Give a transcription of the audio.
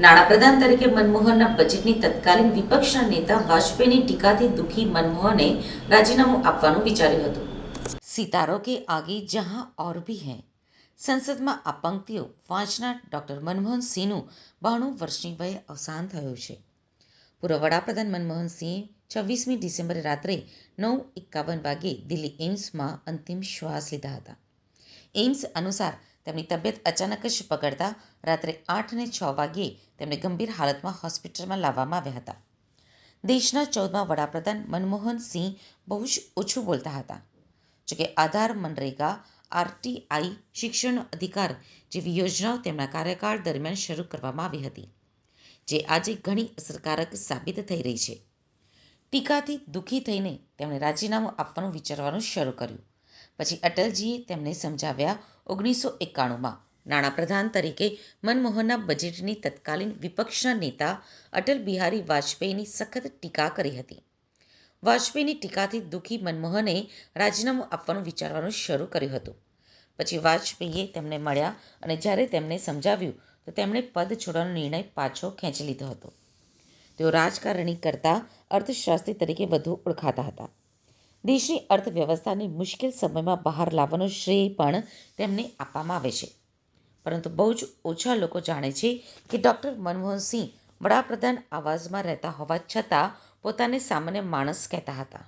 નાણાપ્રધાન તરીકે મનમોહનના બજેટની તત્કાલીન વિપક્ષના નેતા વાજપેયીની ટીકાથી દુઃખી મનમોહને રાજીનામું આપવાનું વિચાર્યું હતું. સિતારો કે આગે જહાં ઓર ભી હૈ? સંસદમાં આ પંક્તિઓ વાંચનાર ડૉક્ટર મનમોહન બાણું વર્ષની વયે અવસાન થયું છે. પૂર્વ વડાપ્રધાન મનમોહન સિંહ છવ્વીસમી ડિસેમ્બરે રાત્રે નવ એકાવન વાગ્યે દિલ્હી એમ્સમાં અંતિમ શ્વાસ લીધા હતા. એઇમ્સ અનુસાર તેમની તબિયત અચાનક જ બગડતા રાત્રે આઠ ને છ વાગ્યે તેમને ગંભીર હાલતમાં હોસ્પિટલમાં લાવવામાં આવ્યા હતા. દેશના ચૌદમા વડાપ્રધાન મનમોહન સિંહ બહુ જ ઓછું બોલતા હતા. જોકે આધાર મનરેગા, આરટીઆઈ, શિક્ષણનો અધિકાર જેવી યોજનાઓ તેમના કાર્યકાળ દરમિયાન શરૂ કરવામાં આવી હતી, જે આજે ઘણી અસરકારક સાબિત થઈ રહી છે. ટીકાથી દુઃખી થઈને તેમણે રાજીનામું આપવાનું વિચારવાનું શરૂ કર્યું. પછી અટલજીએ તેમને સમજાવ્યા ઓગણીસો એકાણુંમાં. નાણાપ્રધાન તરીકે મનમોહનના બજેટની તત્કાલીન વિપક્ષના નેતા અટલ બિહારી વાજપેયીની સખત ટીકા કરી હતી. વાજપેયીની ટીકાથી દુઃખી મનમોહને રાજીનામું આપવાનું વિચારવાનું શરૂ કર્યું હતું. પછી વાજપેયીએ તેમને મળ્યા અને જ્યારે તેમને સમજાવ્યું, તો તેમણે પદ છોડવાનો નિર્ણય પાછો ખેંચી લીધો હતો. તેઓ રાજકારણી કરતાં અર્થશાસ્ત્રી તરીકે વધુ ઓળખાતા હતા. દેશની અર્થવ્યવસ્થાને મુશ્કેલ સમયમાં બહાર લાવવાનો શ્રેય પણ તેમને આપવામાં આવે છે. પરંતુ બહુ જ ઓછા લોકો જાણે છે કે ડૉક્ટર મનમોહન સિંહ વડાપ્રધાન આવાસમાં રહેતા હોવા છતાં પોતાને સામાન્ય માણસ કહેતા હતા.